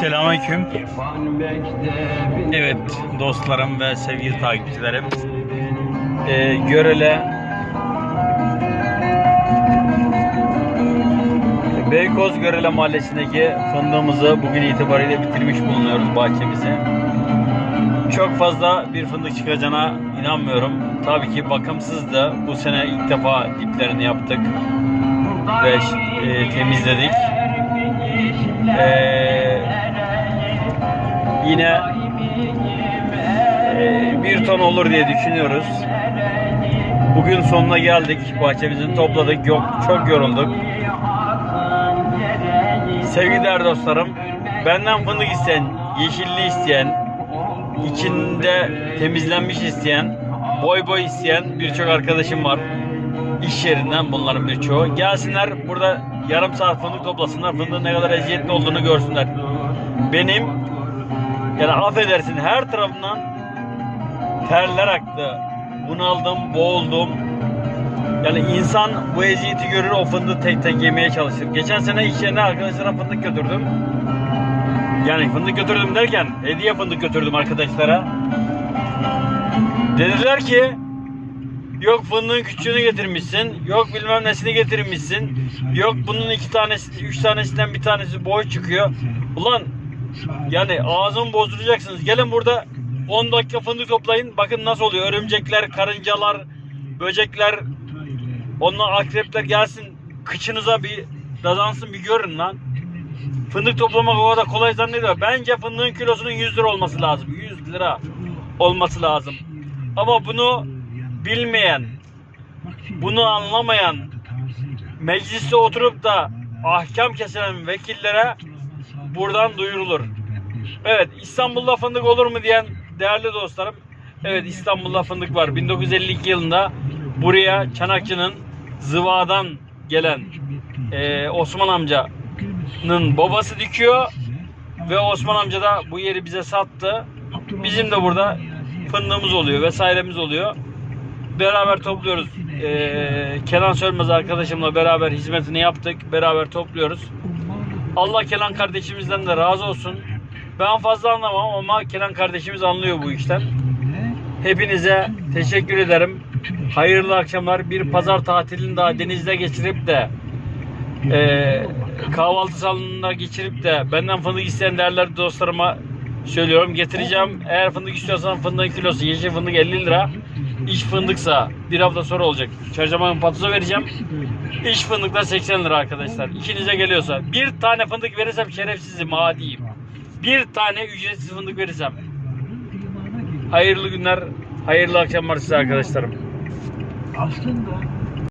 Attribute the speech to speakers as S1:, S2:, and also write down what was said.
S1: Selamünaleyküm. Evet dostlarım ve sevgili takipçilerim. Ee, Görele Beykoz Görele Mahallesi'ndeki fındığımızı bugün itibariyle bitirmiş bulunuyoruz bahçemizi. Çok fazla bir fındık çıkacağına inanmıyorum. Tabii ki bakımsızdı. Bu sene ilk defa diplerini yaptık ve e, temizledik. Ee, yine e, bir ton olur diye düşünüyoruz. Bugün sonuna geldik. Bahçemizi topladık. Yok, çok yorulduk. Sevgili değerli dostlarım, benden fındık isteyen, yeşilli isteyen, içinde temizlenmiş isteyen, boy boy isteyen birçok arkadaşım var. İş yerinden bunların birçoğu. Gelsinler burada yarım saat fındık toplasınlar. Fındığın ne kadar eziyetli olduğunu görsünler. Benim yani affedersin her tarafından terler aktı. Bunaldım, boğuldum. Yani insan bu eziyeti görür o fındığı tek tek yemeye çalışır. Geçen sene iş yerine arkadaşlara fındık götürdüm. Yani fındık götürdüm derken hediye fındık götürdüm arkadaşlara. Dediler ki yok fındığın küçüğünü getirmişsin, yok bilmem nesini getirmişsin, yok bunun iki tanesi, üç tanesinden bir tanesi boy çıkıyor. Ulan yani ağzımı bozduracaksınız. Gelin burada 10 dakika fındık toplayın. Bakın nasıl oluyor. Örümcekler, karıncalar, böcekler, onlar akrepler gelsin kıçınıza bir dazansın bir görün lan. Fındık toplamak o kadar kolay zannediyor. Bence fındığın kilosunun 100 lira olması lazım. 100 lira olması lazım. Ama bunu bilmeyen, bunu anlamayan, mecliste oturup da ahkam kesen vekillere buradan duyurulur. Evet İstanbul'da fındık olur mu diyen değerli dostlarım. Evet İstanbul'da fındık var. 1952 yılında buraya Çanakçı'nın Zıva'dan gelen eee, Osman amcanın babası dikiyor ve Osman amca da bu yeri bize sattı. Bizim de burada fındığımız oluyor vesairemiz oluyor. Beraber topluyoruz. Eee, Kenan Sönmez arkadaşımla beraber hizmetini yaptık. Beraber topluyoruz. Allah Kenan kardeşimizden de razı olsun. Ben fazla anlamam ama Kenan kardeşimiz anlıyor bu işten. Hepinize teşekkür ederim. Hayırlı akşamlar. Bir pazar tatilini daha denizde geçirip de eee, kahvaltı salonunda geçirip de benden fındık isteyen değerli dostlarıma söylüyorum. Getireceğim. Eğer fındık istiyorsan fındığın kilosu yeşil fındık 50 lira. İç fındıksa bir hafta sonra olacak. Çarşamba patoza vereceğim. İç fındıklar 80 lira arkadaşlar. İşinize geliyorsa. Bir tane fındık verirsem şerefsizim adiyim. Bir tane ücretsiz fındık verirsem. Hayırlı günler, hayırlı akşamlar size arkadaşlarım.
S2: Aslında